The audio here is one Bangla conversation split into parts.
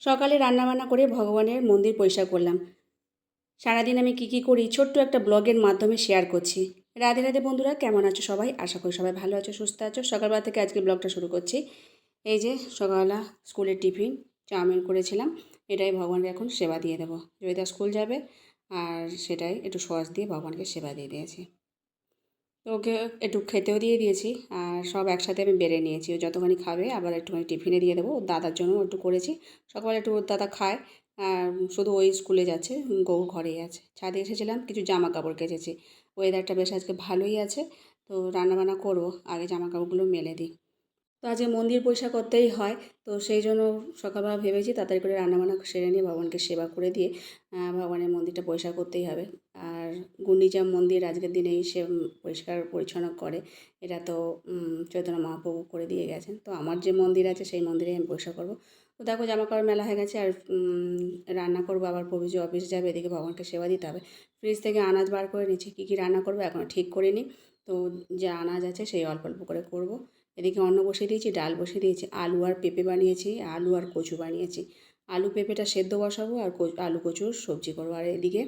সকালে রান্নাবান্না করে ভগবানের মন্দির পরিষ্কার করলাম। সারাদিন আমি কী কী করি ছোট্ট একটা ব্লগের মাধ্যমে শেয়ার করছি। রাধে রাধে বন্ধুরা, কেমন আছো সবাই? আশা করি সবাই ভালো আছো, সুস্থ আছো। সকালবেলা থেকে আজকে ব্লগটা শুরু করছি। এই যে সকালবেলা স্কুলের টিফিন, চাউমিন করেছিলাম। এটাই ভগবানকে এখন সেবা দিয়ে দেবো। জয়িতা স্কুল যাবে, আর সেটাই একটু সস দিয়ে ভগবানকে সেবা দিয়ে দিয়েছি। তো ওকে একটু খেতেও দিয়ে দিয়েছি আর সব একসাথে আমি বেড়ে নিয়েছি। ও যতখানি খাবে আবার একটুখানি টিফিনে দিয়ে দেবো। ওর দাদার জন্য একটু করেছি। সকালে একটু ওর দাদা খায়। আর শুধু ওই স্কুলে যাচ্ছে, গৌ ঘরেই আছে। ছাদে এসেছিলাম, কিছু জামা কাপড় কেচেছি ওয়েদারটা বেশ আজকে ভালোই আছে। তো রান্নাবান্না করব, আগে জামা কাপড়গুলো মেলে দিই। তো আজকে মন্দির পয়সা করতেই হয়। তো সেই জন্য সকালবেলা ভেবেছি তাড়াতাড়ি করে রান্নাবান্না সেরে নিয়ে ভগবানকে সেবা করে দিয়ে ভগবানের মন্দিরটা পয়সা করতেই হবে। আর গুন্ডিচা মন্দির আজকের দিনেই সে পরিষ্কার পরিচ্ছন্ন করে। এটা তো চৈতন্য মহাপ্রভু করে দিয়ে গেছেন। তো আমার যে মন্দির আছে সেই মন্দিরে আমি পয়সা করব। তো দেখো জামা কাপড় মেলা হয়ে গেছে আর রান্না করব আবার প্রভুজি অফিস যাবে এদিকে ভগবানকে সেবা দিতে হবে। ফ্রিজ থেকে আনাজ বার করে নিচ্ছি, কী কী রান্না করব এখনও ঠিক করিনি। তো যে আনাজ আছে সেই অল্প অল্প করে করব। এদিকে অন্ন বসিয়ে দিয়েছি, ডাল বসিয়ে দিয়েছি, আলু আর পেঁপে বানিয়েছি, আলু আর কচু বানিয়েছি। আলু, পেঁপেটা সেদ্ধ বসাবো আর আলু, কচুর সবজি করব। আর এদিকে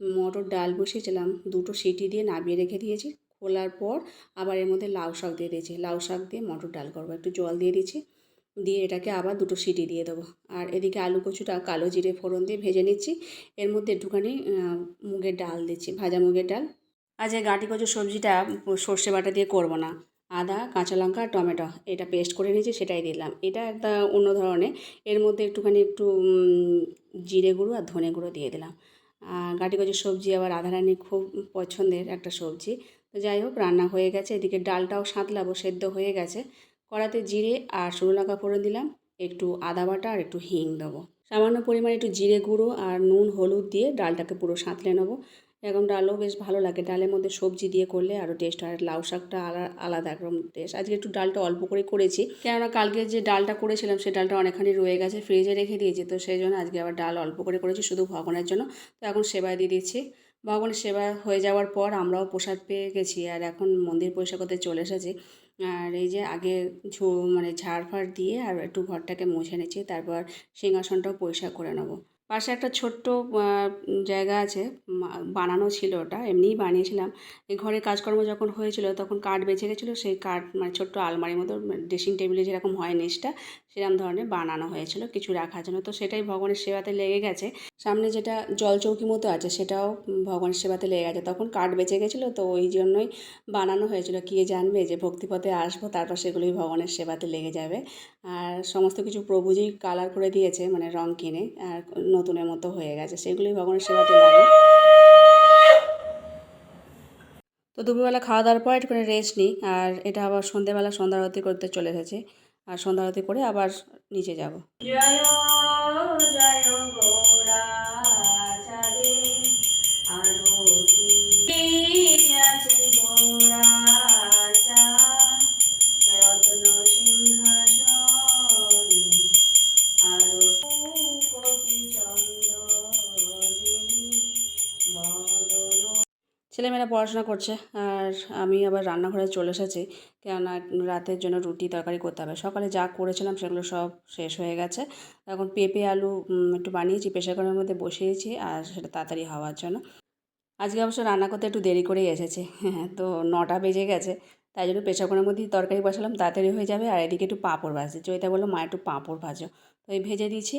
মটর, ডাল বসিয়েছিলাম, দুটো সিটি দিয়ে নামিয়ে রেখে দিয়েছি। খোলার পর আবার এর মধ্যে লাউ শাক দিয়ে দিয়েছি। লাউ শাক দিয়ে মটর, ডাল করব। একটু জল দিয়ে দিয়েছি, দিয়ে এটাকে আবার দুটো সিটি দিয়ে দেবো। আর এদিকে আলু, কচুটা কালো জিরে ফোড়ন দিয়ে ভেজে নিচ্ছি। এর মধ্যে একটুখানি মুগের ডাল দিচ্ছি, ভাজা মুগের ডাল। আজ এই গাঁটি কচুর সবজিটা সর্ষে বাটা দিয়ে করব না। আদা, কাঁচা লঙ্কা আর টমেটো। এটা পেস্ট করে নিয়েছি, সেটাই দিলাম। এটা একটা অন্য ধরনের। এর মধ্যে একটুখানি একটু জিরে গুঁড়ো আর ধনে গুঁড়ো দিয়ে দিলাম। গাঁটি কচুর সবজি আবার রাধারানীর খুব পছন্দের একটা সবজি। তো যাই হোক, রান্না হয়ে গেছে। এদিকে ডালটাও সাঁতলাবো, সেদ্ধ হয়ে গেছে। কড়াতে জিরে আর শুকনো লঙ্কা ফোড়ন দিলাম। একটু আদা বাটা আর একটু হিং দেবো। সামান্য পরিমাণে একটু জিরে গুঁড়ো আর নুন, হলুদ দিয়ে ডালটাকে পুরো সাঁতলে নেব। এরকম ডালও বেশ ভালো লাগে। ডালের মধ্যে সবজি দিয়ে করলে আরও টেস্ট হয়। আর লাউ শাকটা আলা- আলাদা একরকম টেস্ট আজকে একটু ডালটা অল্প করে করেছি। কেননা কালকে যে ডালটা করেছিলাম সেই ডালটা অনেকখানি রয়ে গেছে ফ্রিজে রেখে দিয়েছি। তো সেই জন্য আজকে আবার ডাল অল্প করে করেছি শুধু ভগবানের জন্য। তো এখন সেবায় দিয়ে দিচ্ছি। ভগবানের সেবা হয়ে যাওয়ার পর আমরাও প্রসাদ পেয়ে গেছি। আর এখন মন্দির পরিষ্কার করতে চলে এসেছি। আর এই যে আগে ঝো মানে ঝাড় ফাড় দিয়ে আর একটু ঘরটাকে মুছে নিচ্ছি। তারপর সিংহাসনটাও পরিষ্কার করে নেব। পাশে একটা ছোট্ট জায়গা আছে বানানো ছিল ওটা, এমনিই বানিয়েছিলাম। এই ঘরের কাজকর্ম যখন হয়েছিল, তখন কাঠ বেঁচে গেছিল, সেই কাঠ মানে ছোট্ট আলমারির মতো ড্রেসিং টেবিলে যেরকম হয় নিচটা সেরকম ধরনের বানানো হয়েছিল, কিছু রাখার জন্য। তো সেটাই ভগবানের সেবাতে লেগে গেছে। সামনে যেটা জল চৌকি মতো আছে, সেটাও ভগবানের সেবাতে লেগে গেছে। তখন কাঠ বেঁচে গেছিল, তো ওই জন্যই বানানো হয়েছিল। কে জানবে যে ভক্তিপথে আসব, তারপর সেগুলোই ভগবানের সেবাতে লেগে যাবে। আর সমস্ত কিছু প্রভুজি কালার করে দিয়েছে মানে রং কিনে, আর নতুনের মতো হয়ে গেছে। সেগুলোই ভগবানের সেবাতে লাগে। তো দুপুরবেলা খাওয়া দাওয়ার পর একটুখানি রেস্ট নিই, আর এটা আবার সন্ধেবেলা সন্ধ্যা আরতি করতে চলে এসেছে। আর সন্ধ্যা আরতি করে আবার নিচে যাব। ছেলেমেয়েরা পড়াশোনা করছে আর আমি আবার রান্নাঘরে চলে এসেছি। কেননা রাতের জন্য রুটি তরকারি করতে হবে। সকালে যা করেছিলাম সেগুলো সব শেষ হয়ে গেছে। এখন পেঁপে, আলু একটু বানিয়েছি প্রেশার কুকারের মধ্যে বসিয়েছি আর সেটা তাড়াতাড়ি হওয়ার জন্য। আজকে অবশ্য রান্না করতে একটু দেরি করেই এসেছে। হ্যাঁ তো নটা বেজে গেছে। তাই জন্য প্রেশার কুকারের মধ্যেই তরকারি বসালাম, তাড়াতাড়ি হয়ে যাবে। আর এদিকে একটু পাঁপড় ভাজছে। চৈতা বলল, মা, একটু পাঁপড় ভাজো। তো এই ভেজে দিয়েছি।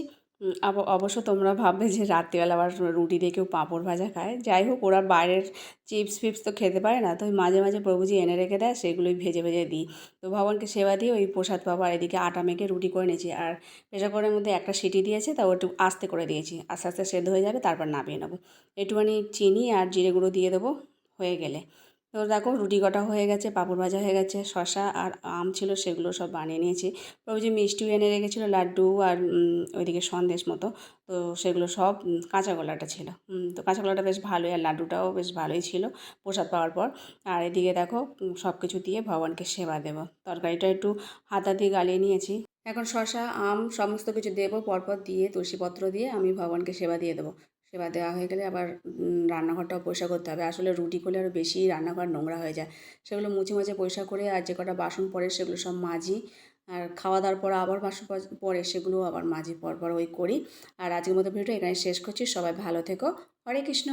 অবশ্য তোমরা ভাববে যে রাত্রিবেলা আবার রুটি দিয়ে কেউ পাঁপড় ভাজা খায়। যাই হোক, ওরা বাইরের চিপস ফিপস তো খেতে পারে না, তো মাঝে মাঝে প্রভুজি এনে রেখে দেয়, সেগুলোই ভেজে ভেজে দিই। তো ভগবানকে সেবা দিয়ে ওই প্রসাদ পাবার এদিকে আটা মেখে রুটি করে নিয়েছি। আর প্রেশার কুকারের মধ্যে একটা সিটি দিয়েছে তা একটু আস্তে করে দিয়েছি। আস্তে আস্তে সেদ্ধ হয়ে যাবে, তারপর নামিয়ে নেব। একটুখানি চিনি আর জিরে গুঁড়ো দিয়ে দেবো, হয়ে গেলে। তো দেখো রুটি কটা হয়ে গেছে, পাঁপড় ভাজা হয়ে গেছে শশা আর আম ছিল সেগুলো সব বানিয়ে নিয়েছি। ওই যে মিষ্টিও এনে রেখেছিলো, লাড্ডু আর ওইদিকে সন্দেশ মতো। তো সেগুলো সব কাঁচা গোলাটা ছিল। তো কাঁচা গোলাটা বেশ ভালোই আর লাড্ডুটাও বেশ ভালোই ছিল প্রসাদ পাওয়ার পর। আর এদিকে দেখো সব কিছু দিয়ে ভগবানকে সেবা দেবো। তরকারিটা একটু হাতা দিয়ে গালিয়ে নিয়েছি। এখন শশা আম, সমস্ত কিছু দেবো, পরপর দিয়ে তুলসীপত্র দিয়ে আমি ভগবানকে সেবা দিয়ে দেবো। সেবা দেওয়া হয়ে গেলে আবার রান্নাঘরটাও পরিষ্কার করতে হবে। আসলে রুটি করলে আরও বেশি রান্নাঘর নোংরা হয়ে যায়। সেগুলো মুছে মুছে পরিষ্কার করে আর যে কটা বাসন পড়ে সেগুলো সব মাজি। আর খাওয়া দাওয়ার পর আবার বাসন পরে সেগুলো আবার মাঝে পর পর ওই করি। আর আজকের মতো ভিডিওটা এখানে শেষ করছি। সবাই ভালো থেকো। হরে কৃষ্ণ।